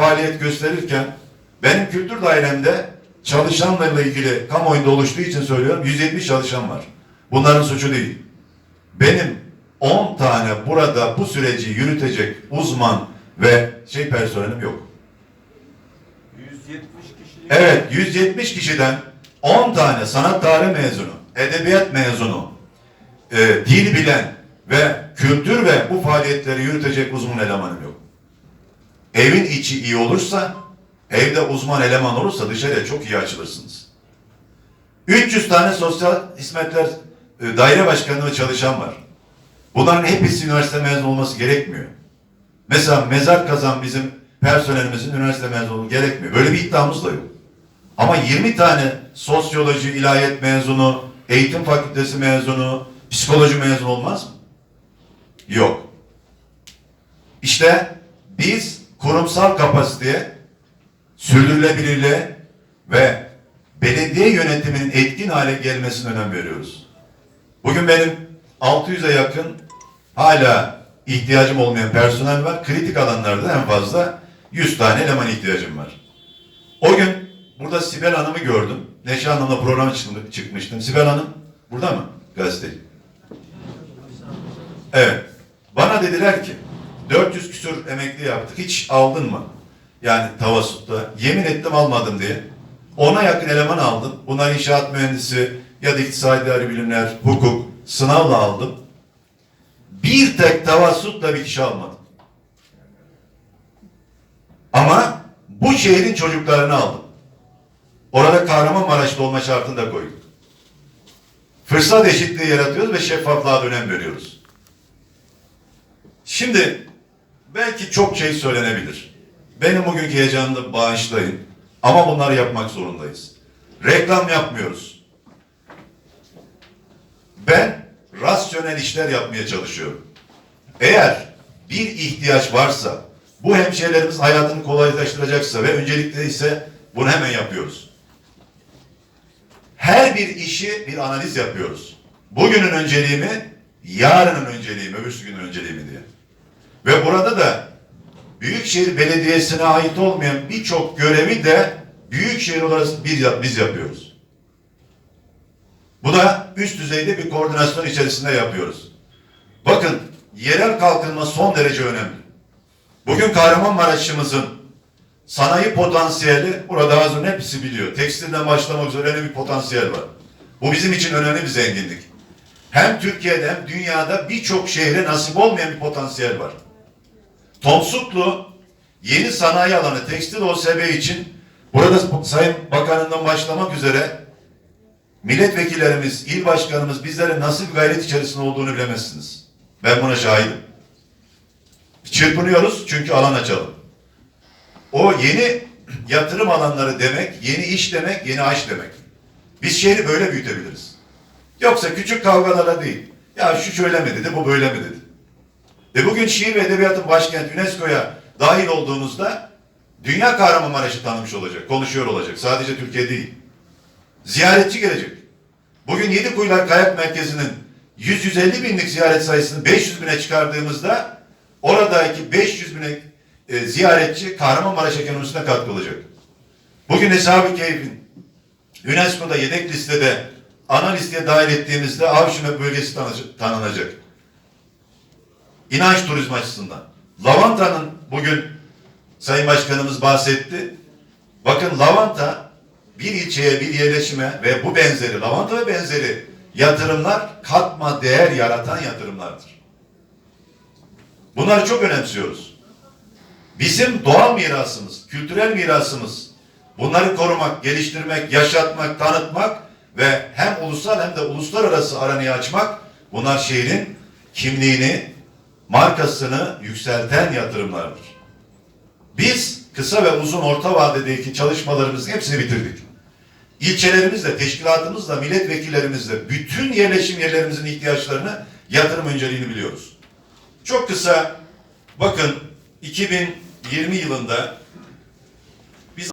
faaliyet gösterirken benim kültür dairemde çalışanlarla ilgili kamuoyunda oluştuğu için söylüyorum 170 çalışan var. Bunların suçu değil. Benim 10 tane burada bu süreci yürütecek uzman ve şey personelim yok. 170 kişilik Evet 170 kişiden 10 tane sanat tarihi mezunu, edebiyat mezunu, e, dil bilen ve kültür ve bu faaliyetleri yürütecek uzman elemanım yok. Evin içi iyi olursa, evde uzman eleman olursa dışarıya çok iyi açılırsınız. 300 tane sosyal hizmetler e, daire başkanlığı çalışan var. Bunların hepsi üniversite mezunu olması gerekmiyor. Mesela mezar kazan bizim personelimizin üniversite mezunu gerekmiyor. Böyle bir iddiamız da yok. Ama 20 tane sosyoloji, ilahiyat mezunu, eğitim fakültesi mezunu, psikoloji mezunu olmaz mı? Yok. İşte biz kurumsal kapasiteye, sürdürülebilirliğe ve belediye yönetiminin etkin hale gelmesine önem veriyoruz. Bugün benim 600'e yakın hala ihtiyacım olmayan personel var. Kritik alanlarda en fazla 100 tane eleman ihtiyacım var. O gün burada Sibel Hanım'ı gördüm. Neşe Hanım'la programa çıkmış- çıkmıştım. Sibel Hanım burada mı? Gazeteci. Evet. Bana dediler ki 400 küsur emekli yaptık. Hiç aldın mı? Yani Tavasut'ta. Yemin ettim almadım diye. Ona yakın eleman aldım. Bunlar inşaat mühendisi ya da iktisadi bilimler, hukuk, sınavla aldım. Bir tek Tavasut'la bir kişi almadım. Ama bu şehrin çocuklarını aldım. Orada Kahramanmaraş'ta olma şartını da koyduk. Fırsat eşitliği yaratıyoruz ve şeffaflığa önem veriyoruz. Şimdi belki çok şey söylenebilir. Benim bugünkü heyecanımı bağışlayın. Ama bunları yapmak zorundayız. Reklam yapmıyoruz. Ben rasyonel işler yapmaya çalışıyorum. Eğer bir ihtiyaç varsa, bu hemşehrilerimizin hayatını kolaylaştıracaksa ve öncelikle ise bunu hemen yapıyoruz. Her bir işi bir analiz yapıyoruz. Bugünün önceliği mi, yarının önceliği mi, öbürsü günün önceliği mi diye. Ve burada da Büyükşehir Belediyesi'ne ait olmayan birçok görevi de Büyükşehir olarak biz, biz yapıyoruz. Bu da üst düzeyde bir koordinasyon içerisinde yapıyoruz. Bakın yerel kalkınma son derece önemli. Bugün Kahramanmaraş'ımızın sanayi potansiyeli burada az önce hepsi biliyor. Tekstilden başlamak üzere önemli bir potansiyel var. Bu bizim için önemli bir zenginlik. Hem Türkiye'de hem dünyada birçok şehre nasip olmayan bir potansiyel var. Tomsuklu yeni sanayi alanı tekstil OSB için burada Sayın Bakanından başlamak üzere milletvekillerimiz, il başkanımız bizlerin nasıl bir gayret içerisinde olduğunu bilemezsiniz. Ben buna şahidim. Çırpınıyoruz çünkü alan açalım. O yeni yatırım alanları demek, yeni iş demek, yeni aş demek. Biz şehri böyle büyütebiliriz. Yoksa küçük kavgalara değil. Ya şu şöyle mi dedi, bu böyle mi dedi. Ve bugün şiir ve edebiyatın başkenti UNESCO'ya dahil olduğumuzda dünya Kahramanmaraş'ı tanımış olacak, konuşuyor olacak. Sadece Türkiye değil. Ziyaretçi gelecek. Bugün Yedikuyular Kayak Merkezi'nin 100-150 binlik ziyaret sayısını 500 bine çıkardığımızda oradaki 500 bine e, ziyaretçi Kahramanmaraş ekonomisine katkı olacak. Bugün Hesabı Keyf'in UNESCO'da yedek listede ana listeye dahil ettiğimizde Avşin bölgesi tanı- tanınacak. İnanç turizmi açısından. Lavanta'nın bugün Sayın Başkanımız bahsetti. Bakın lavanta bir ilçeye, bir yerleşime ve bu benzeri, lavanta ve benzeri yatırımlar katma değer yaratan yatırımlardır. Bunları çok önemsiyoruz. Bizim doğal mirasımız, kültürel mirasımız, bunları korumak, geliştirmek, yaşatmak, tanıtmak ve hem ulusal hem de uluslararası aranıyı açmak, bunlar şehrin kimliğini, markasını yükselten yatırımlardır. Biz kısa ve uzun orta vadedeki çalışmalarımızın hepsini bitirdik. İlçelerimizle, teşkilatımızla, milletvekillerimizle bütün yerleşim yerlerimizin ihtiyaçlarını yatırım önceliğini biliyoruz. Çok kısa bakın 2020 yılında